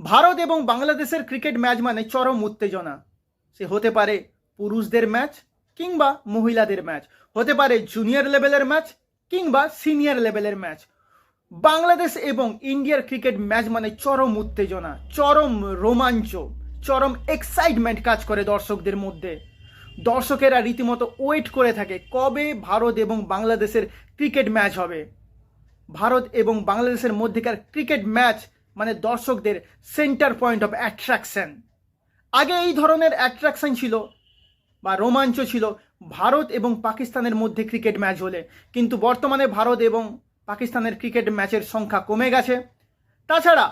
ভারত এবং বাংলাদেশের cricket match মানে চরম উত্তেজনা। সে হতে পারে পুরুষদের ম্যাচ কিংবা মহিলাদের ম্যাচ। হতে পারে জুনিয়র লেভেলের ম্যাচ কিংবা সিনিয়র লেভেলের ম্যাচ। বাংলাদেশ এবং ইন্ডিয়ার ক্রিকেট ম্যাচ মানে চরম উত্তেজনা, চরম রোমাঞ্চ, চরম এক্সাইটমেন্ট কাজ করে দর্শকদের মধ্যে। দর্শকেরা রীতিমতো ওয়েট করে থাকে কবে ভারত এবং বাংলাদেশের ক্রিকেট ম্যাচ হবে। ভারত এবং বাংলাদেশের মধ্যেকার ক্রিকেট ম্যাচ মানে দর্শকদের সেন্টার পয়েন্ট অফ অ্যাট্রাকশন আগে এই ধরনের অ্যাট্রাকশন ছিল বা রোমাঞ্চ ছিল ভারত এবং পাকিস্তানের মধ্যে ক্রিকেট ম্যাচ হলে। কিন্তু বর্তমানে ভারত এবং পাকিস্তানের ক্রিকেট ম্যাচের সংখ্যা কমে গেছে। তাছাড়া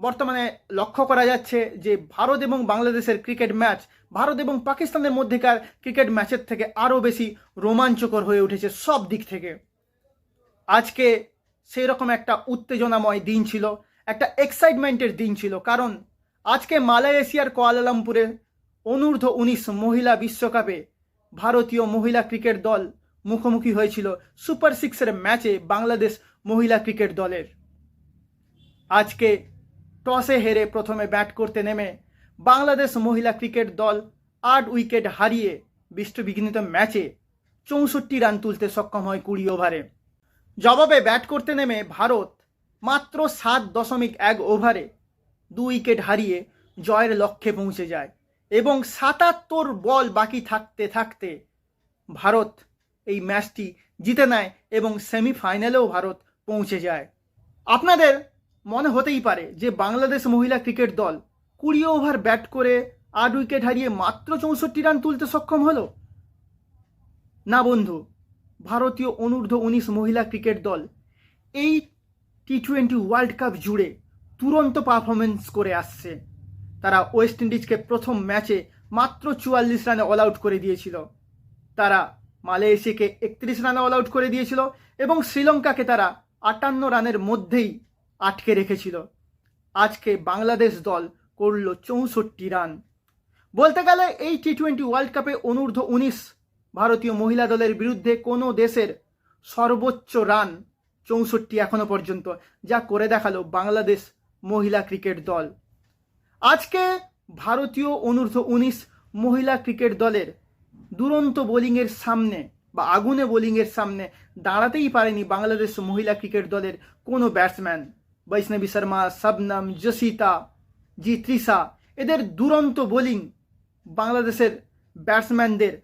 বর্তমানে লক্ষ্য করা যাচ্ছে যে ভারত এবং বাংলাদেশের ক্রিকেট ম্যাচ ভারত এবং পাকিস্তানের মধ্যেকার ক্রিকেট ম্যাচের থেকে আরও বেশি রোমাঞ্চকর হয়ে উঠেছে সব দিক থেকে। আজকে সেই রকম একটা উত্তেজনাময় দিন ছিল। একটা এক্সাইটমেন্টের দিন ছিল। কারণ আজকে মালয়েশিয়ার কোয়ালালামপুরে অনূর্ধ্ব উনিশ মহিলা বিশ্বকাপে ভারতীয় মহিলা ক্রিকেট দল মুখোমুখি হয়েছিল সুপার সিক্সের ম্যাচে বাংলাদেশ মহিলা ক্রিকেট দলের। আজকে টসে হেরে প্রথমে ব্যাট করতে নেমে বাংলাদেশ মহিলা ক্রিকেট দল আট উইকেট হারিয়ে বিশ্ববিঘ্নিত ম্যাচে চৌষট্টি রান তুলতে সক্ষম হয় কুড়ি ওভারে। জবাবে ব্যাট করতে নেমে ভারত মাত্র সাত দশমিক এক ওভারে দু উইকেট হারিয়ে জয়ের লক্ষ্যে পৌঁছে যায় এবং সাতাত্তর বল বাকি থাকতে থাকতে ভারত এই ম্যাচটি জিতে নেয় এবং সেমিফাইনালেও ভারত পৌঁছে যায়। আপনাদের মনে হতেই পারে যে বাংলাদেশ মহিলা ক্রিকেট দল কুড়ি ওভার ব্যাট করে আট উইকেট হারিয়ে মাত্র চৌষট্টি রান তুলতে সক্ষম হলো? না বন্ধু, ভারতীয় অনূর্ধ্ব উনিশ মহিলা ক্রিকেট দল এই টি টোয়েন্টি ওয়ার্ল্ড কাপ জুড়ে তুরন্ত পারফরমেন্স করে আসছে। তারা ওয়েস্ট ইন্ডিজকে প্রথম ম্যাচে মাত্র চুয়াল্লিশ রানে অল আউট করে দিয়েছিল। তারা মালয়েশিয়াকে একত্রিশ রানে অল আউট করে দিয়েছিল এবং শ্রীলঙ্কাকে তারা আটান্ন রানের মধ্যেই আটকে রেখেছিল। আজকে বাংলাদেশ দল করল চৌষট্টি রান। বলতে গেলে এই টি টোয়েন্টি ওয়ার্ল্ড কাপে অনূর্ধ্ব উনিশ ভারতীয় মহিলা দলের বিরুদ্ধে কোনো দেশের সর্বোচ্চ রান চৌষট্টি এখনও পর্যন্ত যা করে দেখাল বাংলাদেশ মহিলা ক্রিকেট দল। আজকে ভারতীয় অনূর্ধ্ব উনিশ মহিলা ক্রিকেট দলের দুরন্ত বোলিংয়ের সামনে বা আগুনে বোলিংয়ের সামনে দাঁড়াতেই পারেনি বাংলাদেশ মহিলা ক্রিকেট দলের কোনো ব্যাটসম্যান। বৈষ্ণবী শর্মা, শবনম জসিতা জি ত্রিশা, এদের দুরন্ত বোলিং বাংলাদেশের ব্যাটসম্যানদের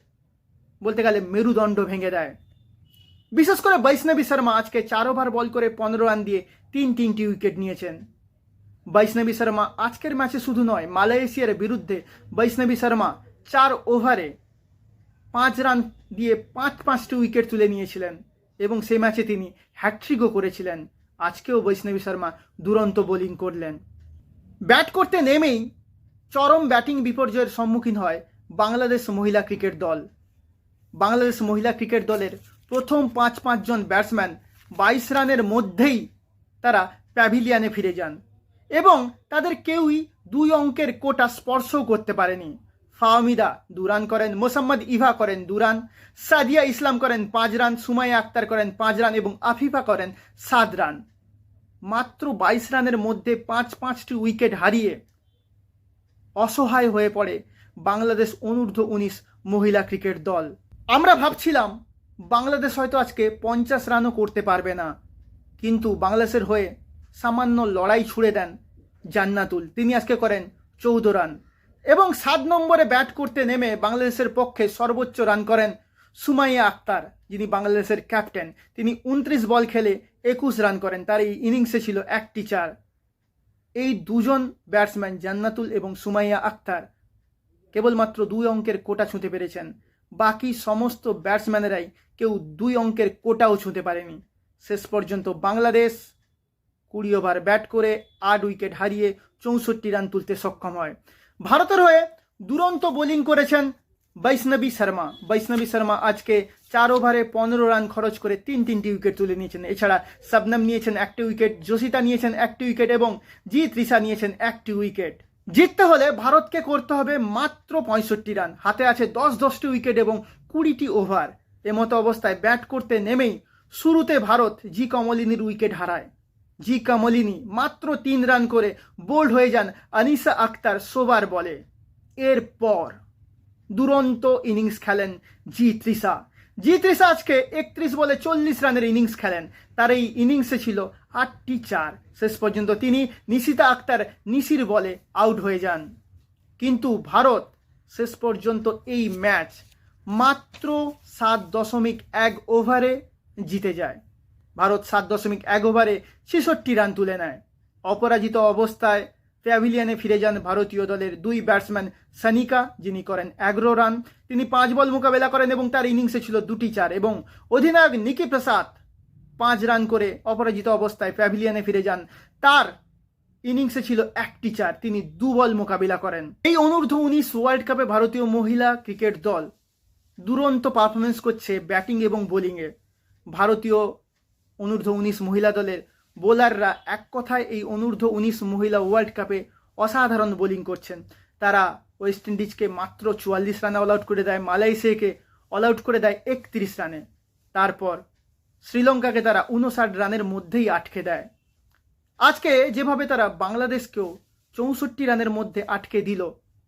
বলতে গেলে মেরুদণ্ড ভেঙে দেয়। বিশেষ করে বৈষ্ণবী শর্মা আজকে চার ওভার বল করে পনেরো রান দিয়ে তিন তিনটি উইকেট নিয়েছেন। বৈষ্ণবী শর্মা আজকের ম্যাচে শুধু নয়, মালয়েশিয়ার বিরুদ্ধে বৈষ্ণবী শর্মা চার ওভারে পাঁচ রান দিয়ে পাঁচ পাঁচটি উইকেট তুলে নিয়েছিলেন এবং সেই ম্যাচে তিনি হ্যাট্রিকও করেছিলেন। আজকেও বৈষ্ণবী শর্মা দুরন্ত বোলিং করলেন। ব্যাট করতে নেমেই চরম ব্যাটিং বিপর্যয়ের সম্মুখীন হয় বাংলাদেশ মহিলা ক্রিকেট দল। বাংলাদেশ মহিলা ক্রিকেট দলের প্রথম পাঁচ পাঁচজন ব্যাটসম্যান বাইশ রানের মধ্যেই তারা প্যাভিলিয়ানে ফিরে যান এবং তাদের কেউই দুই অঙ্কের কোটা স্পর্শও করতে পারেনি। ফাহমিদা দুরান করেন, মোসাম্মদ ইভা করেন দুরান, সাদিয়া ইসলাম করেন পাঁচ রান, সুমাইয়া আক্তার করেন পাঁচ রান এবং আফিফা করেন সাত রান। মাত্র বাইশ রানের মধ্যে পাঁচ পাঁচটি উইকেট হারিয়ে অসহায় হয়ে পড়ে বাংলাদেশ অনূর্ধ্ব উনিশ মহিলা ক্রিকেট দল। আমরা ভাবছিলাম বাংলাদেশ হয়তো আজকে পঞ্চাশ রানও করতে পারবে না, কিন্তু বাংলাদেশের হয়ে সামান্য লড়াই ছুড়ে দেন জান্নাতুল। তিনি আজকে করেন চৌদ্দ রান। এবং সাত নম্বরে ব্যাট করতে নেমে বাংলাদেশের পক্ষে সর্বোচ্চ রান করেন সুমাইয়া আক্তার, যিনি বাংলাদেশের ক্যাপ্টেন। তিনি উনত্রিশ বল খেলে একুশ রান করেন, তার এই ইনিংসে ছিল একটি চার। এই দুজন ব্যাটসম্যান জান্নাতুল এবং সুমাইয়া আক্তার কেবলমাত্র দুই অঙ্কের কোটা ছুঁতে পেরেছেন। বাকি সমস্ত ব্যাটসম্যানেরাই কেউ দুই অঙ্কের কোটাও ছুঁতে পারেনি। শেষ পর্যন্ত বাংলাদেশ কুড়ি ওভার ব্যাট করে আট উইকেট হারিয়ে চৌষট্টি রান তুলতে সক্ষম হয়। ভারতের হয়ে দুরন্ত বোলিং করেছেন বৈষ্ণবী শর্মা। বৈষ্ণবী শর্মা আজকে চার ওভারে পনেরো রান খরচ করে তিন তিনটি উইকেট তুলে নিয়েছেন। এছাড়া শবনম নিয়েছেন একটি উইকেট জসিতা নিয়েছেন একটি উইকেট এবং জি ত্রিশা নিয়েছেন একটি উইকেট। জিততে হলে ভারতকে করতে হবে মাত্র পঁয়ষট্টি রান। হাতে আছে দশ দশটি উইকেট এবং কুড়িটি ওভার। এমতো অবস্থায় ব্যাট করতে নেমেই শুরুতে ভারত জি কমলিনীর উইকেট হারায়। জি কামলিনী মাত্র তিন রান করে বোল্ড হয়ে যান আনিসা আক্তার সোবার বলে। এরপর দুরন্ত ইনিংস খেলেন জি ত্রিশা জি ত্রিশা আজকে একত্রিশ বলে চল্লিশ রানের ইনিংস খেলেন। তার এই ইনিংসে ছিল আটটি চার শেষ পর্যন্ত তিনি নিশিতা আক্তার নিশির বলে আউট হয়ে যান। কিন্তু ভারত শেষ পর্যন্ত এই ম্যাচ মাত্র সাত দশমিক এক ওভারে জিতে যায়। ভারত সাত দশমিক এক ওভারে ছেষট্টি রান তুলে নেয়। অপরাজিত অবস্থায় প্যাভিলিয়নে ফিরে যান ভারতীয় দলের দুই ব্যাটসম্যান সানিকা, যিনি করেন এগারো রান। তিনি পাঁচ বল মোকাবেলা করেন এবং তার ইনিংসে ছিল দুটি চার। এবং অধিনায়ক নিকি প্রসাদ পাঁচ রান করে অপরাজিত অবস্থায় প্যাভিলিয়নে ফিরে যান। তার ইনিংসে ছিল একটি চার তিনি দু বল মোকাবিলা করেন। এই অনূর্ধ্ব উনিশ ওয়ার্ল্ড কাপে ভারতীয় মহিলা ক্রিকেট দল দুরন্ত পারফরমেন্স করছে ব্যাটিং এবং বোলিংয়ে ভারতীয় অনূর্ধ্ব উনিশ মহিলা দলের বোলাররা এক কথায় এই অনূর্ধ্ব উনিশ মহিলা ওয়ার্ল্ড কাপে অসাধারণ বোলিং করছেন। তারা ওয়েস্ট ইন্ডিজকে মাত্র চুয়াল্লিশ রানে অল আউট করে দেয়, মালয়েশিয়াকে অল আউট করে দেয় একত্রিশ রানে। তারপর শ্রীলঙ্কাকে তারা উনষাট রানের মধ্যেই আটকে দেয়। আজকে যেভাবে তারা বাংলাদেশকেও চৌষট্টি রানের মধ্যে আটকে দিল,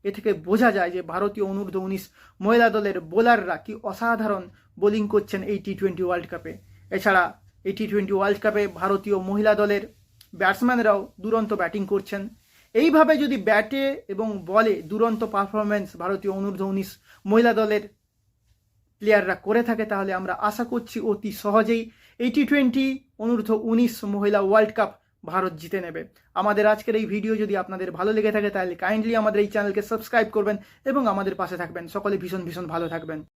এ থেকে বোঝা যায় যে ভারতীয় অনূর্ধ্ব উনিশ মহিলা দলের বোলাররা কি অসাধারণ বোলিং করছেন এই টি টোয়েন্টি ওয়ার্ল্ড কাপে এছাড়া এই টি টোয়েন্টি ওয়ার্ল্ড কাপে ভারতীয় মহিলা দলের ব্যাটসম্যানরাও দুরন্ত ব্যাটিং করছেন। এইভাবে যদি ব্যাটে এবং বলে দুরন্ত পারফরমেন্স ভারতীয় অনূর্ধ্ব উনিশ মহিলা দলের প্লেয়াররা করে থাকে, তাহলে আমরা আশা করছি অতি সহজেই এই টি টোয়েন্টি অনূর্ধ্ব উনিশ মহিলা ওয়ার্ল্ড কাপ ভারত জিতে নেবে। আমাদের আজকের এই ভিডিও যদি আপনাদের ভালো লেগে থাকে, তাহলে কাইন্ডলি আমাদের এই চ্যানেলকে সাবস্ক্রাইব করবেন এবং আমাদের পাশে থাকবেন। সকলে ভীষণ ভীষণ ভালো থাকবেন।